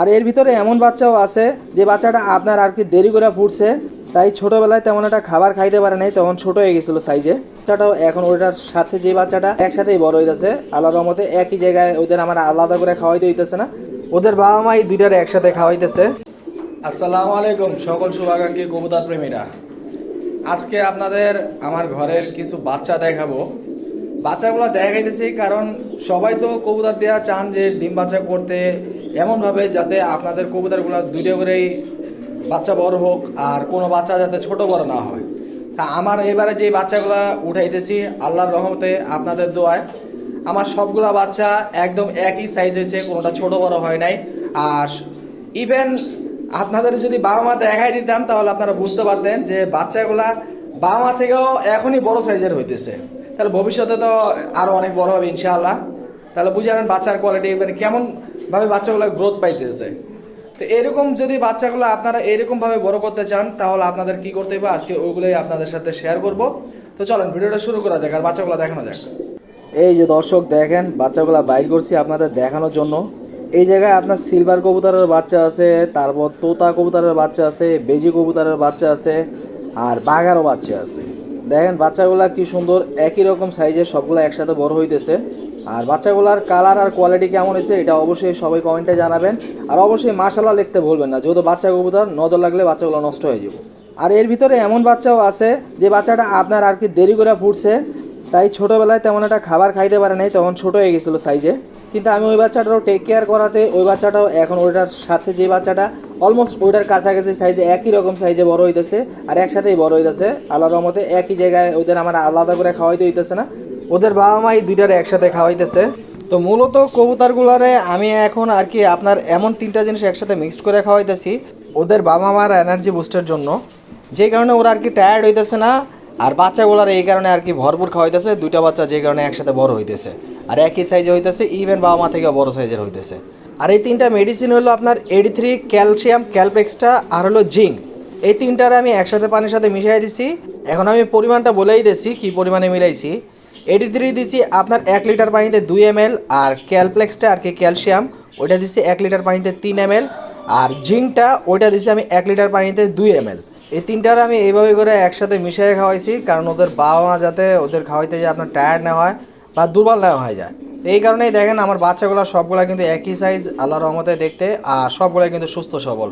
আর এর ভিতরে এমন বাচ্চাও আছে, যে বাচ্চাটা আপনার আর কি দেরি করে ফুটছে, তাই ছোটবেলায় তেমন একটা খাবার খাইতে পারে নাই, তখন ছোট হয়ে গেছিল সাইজে বাচ্চাটাও এখন ওটার সাথে যে বাচ্চাটা একসাথেই বড় হইতেছে আল্লাহ রহমতে একই জায়গায় ওদের আমার আলাদা করে খাওয়াইতে হইতেছে না, ওদের বাবা মাই দুইটার একসাথে খাওয়াইতেছে। আসসালামু আলাইকুম, সকল শুভাকাঙ্ক্ষী কবুতর প্রেমীরা। আজকে আপনাদের আমার ঘরের কিছু বাচ্চা দেখাবো। বাচ্চাগুলো দেখাইতেছি কারণ সবাই তো কবুতর দেওয়া চান যে ডিম বাচ্চা করতে এমনভাবে যাতে আপনাদের কবুতরগুলো দুইটা করেই বাচ্চা বড় হোক আর কোনো বাচ্চা যাতে ছোট বড় না হয়। তা আমার এবারে যে বাচ্চাগুলো উঠাইতেছি, আল্লাহর রহমতে আপনাদের দোয়ায়, আমার সবগুলা বাচ্চা একদম একই সাইজ হয়েছে কোনোটা ছোট বড় হয় নাই। আর ইভেন আপনাদের যদি বাবা মা দেখাই দিতাম, তাহলে আপনারা বুঝতে পারতেন যে বাচ্চাগুলা বাবা মা থেকেও এখনই বড় সাইজের হইতেছে। তাহলে ভবিষ্যতে তো আরও অনেক বড় হবে ইনশাআল্লাহ। তাহলে বুঝে বাচ্চার কোয়ালিটি মানে কেমন ভাবে বাচ্চাগুলো গ্রোথ পাইতেছে। তো এরকম যদি বাচ্চাগুলো আপনারা এরকম ভাবে বড় করতে চান, তাহলে আপনাদের কি করতে হবে আজকে ওইগুলোই আপনাদের সাথে শেয়ার করব। তো চলেন, ভিডিওটা শুরু করা যাক আর বাচ্চাগুলো দেখানো যাক। এই যে দর্শক, দেখেন, বাচ্চাগুলো বাইর করছি আপনাদের দেখানোর জন্য। এই জায়গায় আপনার সিলভার কবুতরের বাচ্চা আছে, তারপর তোতা কবুতরের বাচ্চা আছে, বেজি কবুতরের বাচ্চা আছে, আর বাঘারও বাচ্চা আছে। দেখেন, বাচ্চাগুলা কি সুন্দর, একই রকম সাইজের সবগুলো একসাথে বড় হইতেছে। আর বাচ্চাগুলার কালার আর কোয়ালিটি কেমন হয়েছে, এটা অবশ্যই সবাই কমেন্টে জানাবেন। আর অবশ্যই মাশাল্লাহ লিখতে ভুলবেন না, যেহেতু বাচ্চা কবুতর, নজর লাগলে বাচ্চাগুলো নষ্ট হয়ে যাবে। আর এর ভিতরে এমন বাচ্চাও আছে, যে বাচ্চাটা আপনার আর কি দেরি করে ফুটছে, তাই ছোটোবেলায় তেমন একটা খাবার খাইতে পারে নাই, তখন ছোট হয়ে গেছিল সাইজে কিন্তু আমি ওই বাচ্চাটাও টেক কেয়ার করাতে, ওই বাচ্চাটাও এখন ওইটার সাথে যে বাচ্চাটা অলমোস্ট ওইটার কাছাকাছি সাইজে একই রকম সাইজে বড় হইতেছে, আর একসাথেই বড় হইতেছে। আল্লাহ রহমতে একই জায়গায় ওদের আমার আলাদা করে খাওয়াইতে হইতেছে না। ওদের বাবা মাই দুইটার একসাথে খাওয়াইতেছে। তো মূলত কবুতরগুলারে আমি এখন আর কি আপনার এমন তিনটা জিনিস একসাথে মিক্সড করে খাওয়াইতেছি, ওদের বাবা মার এনার্জি বুস্টের জন্য। যে কারণে ওরা আর কি টায়ার্ড হইতেছে না, আর বাচ্চাগুলার এই কারণে আর কি ভরপুর খাওয়াইতেছে, দুইটা বাচ্চা যে কারণে একসাথে বড় হইতেছে। আর একই সাইজে হইতেছে ইভেন বাবা মা থেকে বড় সাইজের হইতেছে। আর এই তিনটা মেডিসিন হলো আপনার এডি থ্রি ক্যালসিয়াম ক্যালপেক্সটা আর হলো জিঙ্ক এই তিনটার আমি একসাথে পানির সাথে মিশিয়ে দিছি। এখন আমি পরিমাণটা বলেই দিচ্ছি কি পরিমাণে মিলাইছি। এডি থ্রি দিছি আপনার এক লিটার পানিতে দুই এম আর ক্যালপ্লেক্সটা আর কি ক্যালসিয়াম, ওইটা দিছি এক লিটার পানিতে তিন এম আর জিঙ্কটা ওইটা দিছি আমি এক লিটার পানিতে দুই এম এই তিনটার আমি এইভাবে করে একসাথে মিশিয়ে খাওয়াইছি, কারণ ওদের বাবা মা যাতে ওদের খাওয়াইতে যে আপনার টায়ার্ড না হয় বা দুর্বল না হয়ে যায়। এই কারণেই দেখেন আমার বাচ্চাগুলো সবগুলা কিন্তু একই সাইজ আল্লাহ রহমতে দেখতে, আর সবগুলাই কিন্তু সুস্থ সবল।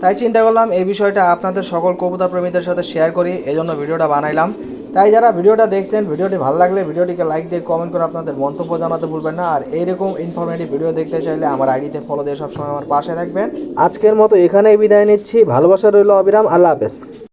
তাই চিন্তা করলাম এই বিষয়টা আপনাদের সকল কবুতর প্রেমীদের সাথে শেয়ার করি এজন্য ভিডিওটা বানাইলাম। তাই যারা ভিডিওটা দেখছেন, ভিডিওটি ভালো লাগলে ভিডিওটিকে লাইক দিয়ে কমেন্ট করে আপনাদের মন্তব্য জানাতে ভুলবেন না। আর এইরকম ইনফরমেটিভ ভিডিও দেখতে চাইলে আমার আইডিতে ফলো দিয়ে সবসময় আমার পাশে থাকবেন। আজকের মতো এখানেই বিদায় নিচ্ছি। ভালোবাসা রইল অবিরাম। আল্লাহ হাফেজ।